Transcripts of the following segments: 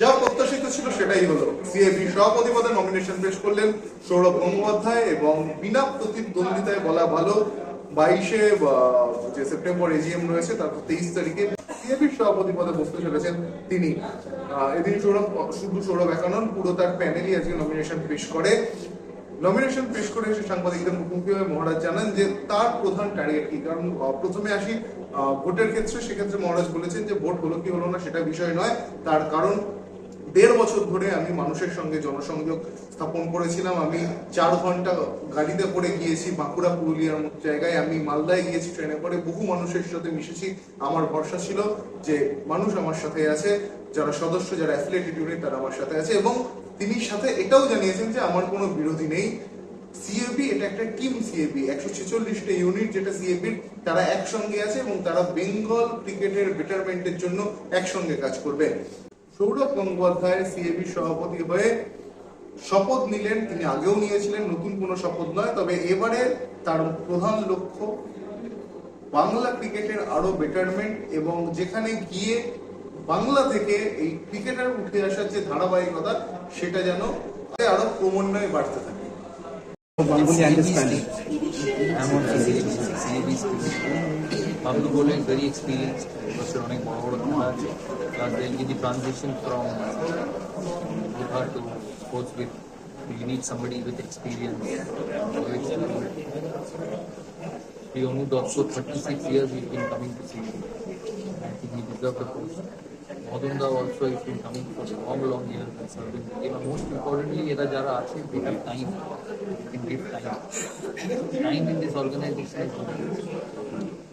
যা প্রত্যাশিত ছিল সেটাই হলো। সিএবি সভাপতি পদে নমিনেশন পেশ করলেন সৌরভ গঙ্গোপাধ্যায় এবং বিনা প্রতিদ্বন্দ্বিতায় বলা ভালো বাইশে যে সেপ্টেম্বর এজিএম রয়েছে তারপর তেইশ তারিখে সিএবির সভাপতি পদে বসতে চলেছেন তিনি। এদিন সৌরভ, শুধু সৌরভ একানন পুরো তার প্যানেলই আজকে নমিনেশন পেশ করে। নমিনেশন পেশ করে এসে সাংবাদিকদের মুখোমুখি হয়ে মহারাজ জানান যে তার প্রধান টার্গেট কি? কারণ প্রথমে আসি ভোটের ক্ষেত্রে, সেক্ষেত্রে মহারাজ বলেছেন যে ভোট হলো কি হলো না সেটা বিষয় নয়। তার কারণ দেড় বছর ধরে আমি মানুষের সঙ্গে জনসংযোগ স্থাপন করেছিলাম। আমি চার ঘণ্টা গাড়িতে করে গিয়েছি বাঁকুড়া, পুরুলিয়ার মতো জায়গায়। আমি মালদায় গিয়েছি ট্রেনে করে। বহু মানুষের সাথে মিশেছি। আমার ভরসা ছিল যে মানুষ আমার সাথে আছে, যারা সদস্য, যারা অ্যাফিলেটেড ইউনিট তারা আমার সাথে আছে এবং তিনি সাথে এটাও জানিয়েছেন যে আমার কোনো বিরোধী নেই। সিএবি এটা একটা টিম সিএবি একশো ছেচল্লিশটা ইউনিট যেটা সিএবির তারা একসঙ্গে আছে এবং তারা বেঙ্গল ক্রিকেটের বেটারমেন্টের জন্য একসঙ্গে কাজ করবে। সৌরভ গঙ্গোপাধ্যায় সিএবি সভাপতি হয়ে শপথ নিলেন তিনি আগেও নিয়েছিলেন নতুন কোনো শপথ নয় তবে এবারে তার প্রধান লক্ষ্য বাংলা ক্রিকেটের আরও বেটারমেন্ট এবং যেখানে গিয়ে বাংলা থেকে এই ক্রিকেটার উঠে আসার যে ধারাবাহিকতা সেটা যেন আরও ক্রমান্বয়ে বাড়তে থাকে. I'm How to go like very experienced, because you're running more and then in the transition from Bihar to sports with you need somebody with experience. He only got so 36 years he's been coming to see me. I think he deserved the post. Modunda also has been coming for a long, long years and serving the game. Most importantly, Yeda Jara Ashish, we have time. We can give time. Time in this organization is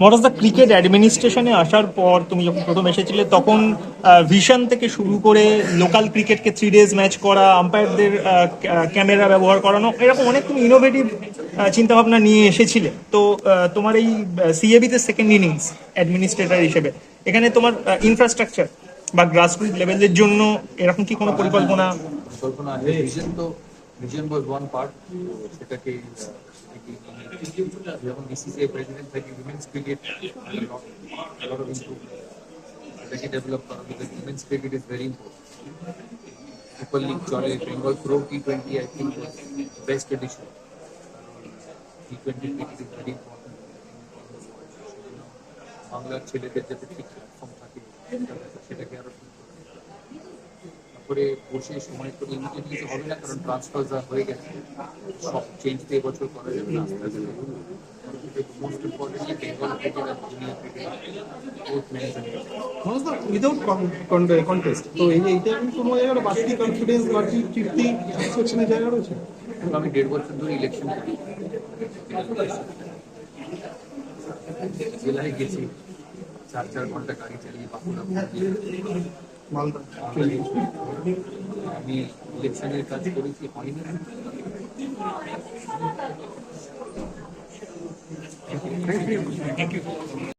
Maharaj the cricket অ্যাডমিনিস্ট্রেশনে আসার পর তুমি যখন প্রথম এসেছিলে তখন vision থেকে শুরু করে লোকাল ক্রিকেটকে থ্রি ডেজ ম্যাচ করা আম্পায়ারদের ক্যামেরা ব্যবহার করানো এরকম অনেক তুমি ইনোভেটিভ চিন্তা ভাবনা নিয়ে এসেছিলে। তো তোমার এই সিএবিতে সেকেন্ড ইনিংস অ্যাডমিনিস্ট্রেটর হিসেবে। এখানে তোমার ইনফ্রাস্ট্রাকচার বা গ্রাসরুট লেভেলের জন্য এরকম কি কোনো পরিকল্পনা? পরিকল্পনা আছে। ভিশন তো ভিশন ওয়ান পার্ট সেটাকে যখন বিসিসিআই প্রেসিডেন্ট থেকে women's cricket lot of improvement এটাকে ডেভেলপ করা because women's cricket is very important super league চলে Bengal pro T twenty I think best edition T twenty cricket is very important বাংলার ছেলেদের যাতে ঠিক প্ল্যাটফর্ম থাকে সেটাকে আরো ঠিক করে বসে সময় করে ইমিডিয়েটলি তো হবে না কারণ ট্রান্সফার যা হয়ে গেছে সব চেঞ্জ তো এবছর করা যাবে না আস্তে আস্তে মোস্ট ইম্পর্টেন্টলি বেঙ্গল ক্রিকেট আর junior cricket both men's without contest তো এই এইটা কোনো জায়গায় বাড়তি কনফিডেন্স বাড়তি তৃপ্তি স্যাটিসফ্যাকশনের জায়গা রয়েছে? আমি দেড় বছর ধরে ইলেকশন করি। জেলায় গেছি চার চার ঘণ্টা গাড়ি চালিয়ে বাঁকুড়া মালদা আমি ইলেকশনের কাজ করেছি হয়নি। Thank you